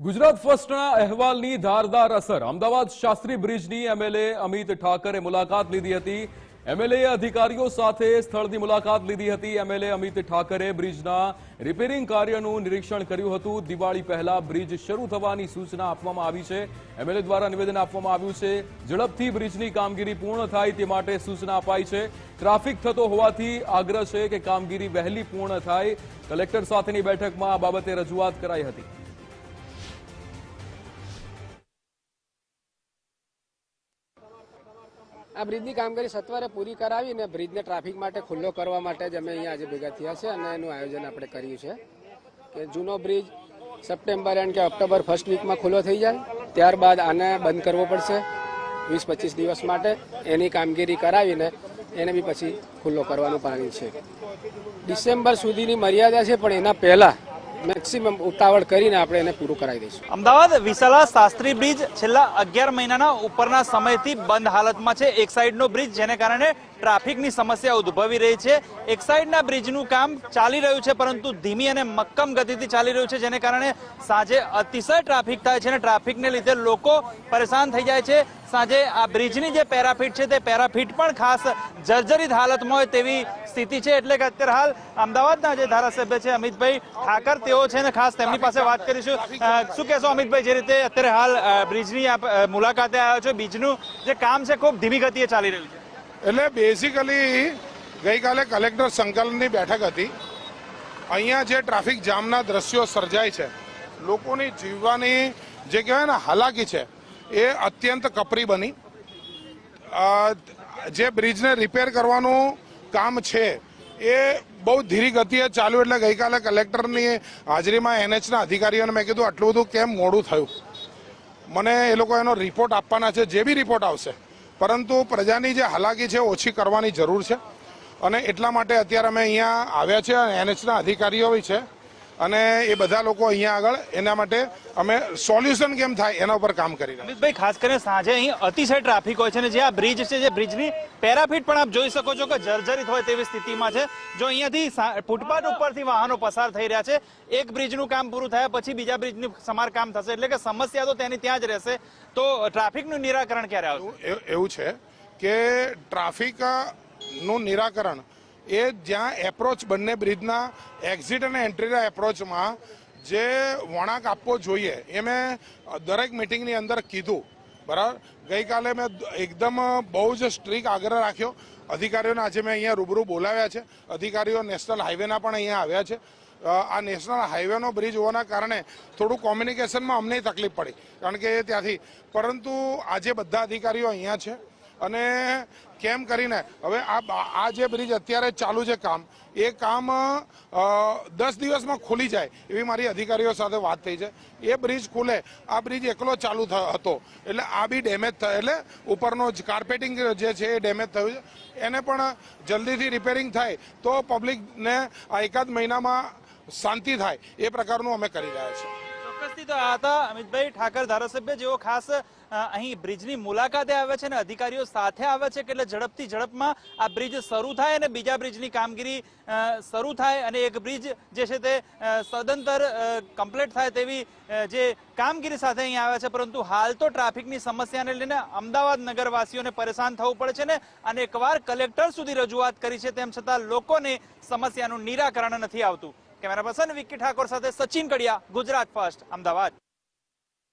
ગુજરાત ફર્સ્ટના અહેવાલની ધારદાર અસર. અમદાવાદ શાસ્ત્રી બ્રિજની એમએલએ અમિત ઠાકરે મુલાકાત લીધી હતી. એમએલએ અધિકારીઓ સાથે સ્થળની મુલાકાત લીધી હતી. એમએલએ અમિત ઠાકરે બ્રિજના રિપેરિંગ કાર્યનું નિરીક્ષણ કર્યું હતું. દિવાળી પહેલા બ્રિજ શરૂ થવાની સૂચના આપવામાં આવી છે. એમએલએ દ્વારા નિવેદન આપવામાં આવ્યું છે. ઝડપથી બ્રિજની કામગીરી પૂર્ણ થાય તે માટે સૂચના અપાઈ છે. ટ્રાફિક થતો હોવાથી આગ્રહ છે કે કામગીરી વહેલી પૂર્ણ થાય. કલેક્ટર સાથેની બેઠકમાં આ બાબતે રજૂઆત કરાઈ હતી. આ બ્રિજની કામગીરી સત્વરે પૂરી કરાવીને બ્રિજને ટ્રાફિક માટે ખુલ્લો કરવા માટે જ અમે અહીંયા આજે ભેગા થયા છે અને એનું આયોજન આપણે કર્યું છે કે જૂનો બ્રિજ સપ્ટેમ્બર એન્ડ કે ઓક્ટોબર ફર્સ્ટ વીકમાં ખુલ્લો થઈ જાય. ત્યારબાદ આને બંધ કરવો પડશે વીસ પચીસ દિવસ માટે. એની કામગીરી કરાવીને એને બી પછી ખુલ્લો કરવાનું પ્લાનિંગ છે. ડિસેમ્બર સુધીની મર્યાદા છે, પણ એના પહેલા મેક્સિમમ ઉતાવળ કરીને આપણે એને પૂરું કરાવી દઈશું. અમદાવાદ વિશાલા શાસ્ત્રી બ્રિજ છેલ્લા અગિયાર મહિનાના ઉપરના સમયથી બંધ હાલતમાં છે. એક સાઈડનો બ્રિજ જેને કારણે ટ્રાફિકની સમસ્યા ઉદ્ભવી રહી છે. એક સાઈડના બ્રિજનું કામ ચાલી રહ્યું છે, પરંતુ ધીમી અને મક્કમ ગતિથી ચાલી રહ્યું છે, જેને કારણે સાંજે અતિશય ટ્રાફિક થાય છે અને ટ્રાફિકને લીધે લોકો પરેશાન થઈ જાય છે. સાંજે આ બ્રિજની જે પેરાફીટ છે તે પેરાફીટ પણ ખાસ જર્જરિત હાલતમાં હોય તેવી સ્થિતિ છે. એટલે કે અત્યારે હાલ અમદાવાદના જે ધારાસભ્ય છે અમિતભાઈ ઠાકર, તેઓ છે ને ખાસ તેમની પાસે વાત કરીશું. શું કહેશો અમિતભાઈ, જે રીતે અત્યારે હાલ બ્રિજની આપ મુલાકાતે આવ્યો છો? બ્રિજનું જે કામ છે, ખૂબ ધીમી ગતિએ ચાલી રહ્યું છે. એટલે બેઝિકલી ગઈકાલે કલેક્ટર સંકલનની બેઠક હતી. અહીંયા જે ટ્રાફિક જામના દ્રશ્યો સર્જાય છે, લોકોની જીવવાની જે કહેવાય ને હાલાકી છે એ અત્યંત કપરી બની. જે બ્રિજને રિપેર કરવાનું કામ છે, એ બહુ ધીરી ગતિએ ચાલ્યું એટલે ગઈકાલે કલેક્ટરની હાજરીમાં એનએચના અધિકારીઓને મેં કીધું, આટલું બધું કેમ મોડું થયું? મને એ લોકો એનો રિપોર્ટ આપવાના છે, જે બી રિપોર્ટ આવશે. પરંતુ પ્રજાની જે હાલાકી છે, ઓછી કરવાની જરૂર છે. અને એટલા માટે અત્યારે અમે અહીંયા આવ્યા છે અને એનએચના અધિકારીઓ બી છે. અને એ બધા લોકો અહીંયા આગળ એના માટે અમે સોલ્યુશન કેમ થાય એના ઉપર કામ કરી રહ્યા. અમિતભાઈ ખાસ કરીને સાંજે અહીં અતિશય ટ્રાફિક હોય છે અને જે આ બ્રિજ છે જે બ્રિજની પેરાફિટ પણ આપ જોઈ શકો છો કે જર્જરિત હોય તેવી સ્થિતિમાં છે. જો અહીંયાથી ફૂટપાથ ઉપરથી વાહનો પસાર થઈ રહ્યા છે એક બ્રિજનું કામ પૂરું થયા પછી બીજા બ્રિજનું સમારકામ થશે. એટલે કે સમસ્યા તો તેની ત્યાં જ રહેશે. તો ટ્રાફિકનું નિરાકરણ ક્યારે આવશે? એવું છે કે ટ્રાફિકનું નિરાકરણ એ જ્યાં એપ્રોચ બંને બ્રિજના એક્ઝિટ અને એન્ટ્રીના એપ્રોચમાં જે વળાંક આપવો જોઈએ એ મેં દરેક મિટિંગની અંદર કીધું, બરાબર? ગઈકાલે મેં એકદમ બહુ જ સ્ટ્રિક આગ્રહ રાખ્યો. અધિકારીઓને આજે મેં અહીંયા રૂબરૂ બોલાવ્યા છે. અધિકારીઓ નેશનલ હાઈવેના પણ અહીંયા આવ્યા છે. આ નેશનલ હાઈવેનો બ્રિજ હોવાના કારણે થોડું કોમ્યુનિકેશનમાં અમને તકલીફ પડી, કારણ કે એ ત્યાંથી. પરંતુ આજે બધા અધિકારીઓ અહીંયા છે. અને કેમ કરીને? હવે આ આ જે બ્રિજ અત્યારે ચાલુ છે કામ, એ કામ દસ દિવસમાં ખુલી જાય એવી મારી અધિકારીઓ સાથે વાત થઈ છે. એ બ્રિજ ખુલે. આ બ્રિજ એકલો ચાલુ હતો. એટલે આ બી ડેમેજ થયો એટલે ઉપરનો કાર્પેટિંગ જે છે એ ડેમેજ થયું છે. એને પણ જલ્દીથી રિપેરિંગ થાય તો પબ્લિકને આ એકાદ મહિનામાં શાંતિ થાય એ પ્રકારનું અમે કરી રહ્યા છીએ. ચોક્કસથી તો હતા અમિતભાઈ ઠાકર ધારાસભ્ય, જેઓ ખાસ અહીં બ્રિજની મુલાકાતે આવે છે અને અધિકારીઓ સાથે આવે છે એટલે ઝડપથી ઝડપમાં આ બ્રિજ શરૂ થાય અને બીજા બ્રિજની કામગીરી શરૂ થાય અને એક બ્રિજ જે છે તે સદંતર કમ્પ્લીટ થાય તેવી જે કામગીરી સાથે અહીં આવે છે. પરંતુ હાલ તો ટ્રાફિકની સમસ્યાને લઈને અમદાવાદ નગરવાસીઓને પરેશાન થવું પડે છે ને અને એકવાર કલેક્ટર સુધી રજૂઆત કરી છે. તેમ છતાં લોકોને સમસ્યાનું નિરાકરણ નથી આવતું. કેમેરા પર્સન વિક્કી ઠાકોર સાથે સચિન કડિયા ગુજરાત ફર્સ્ટ અમદાવાદ.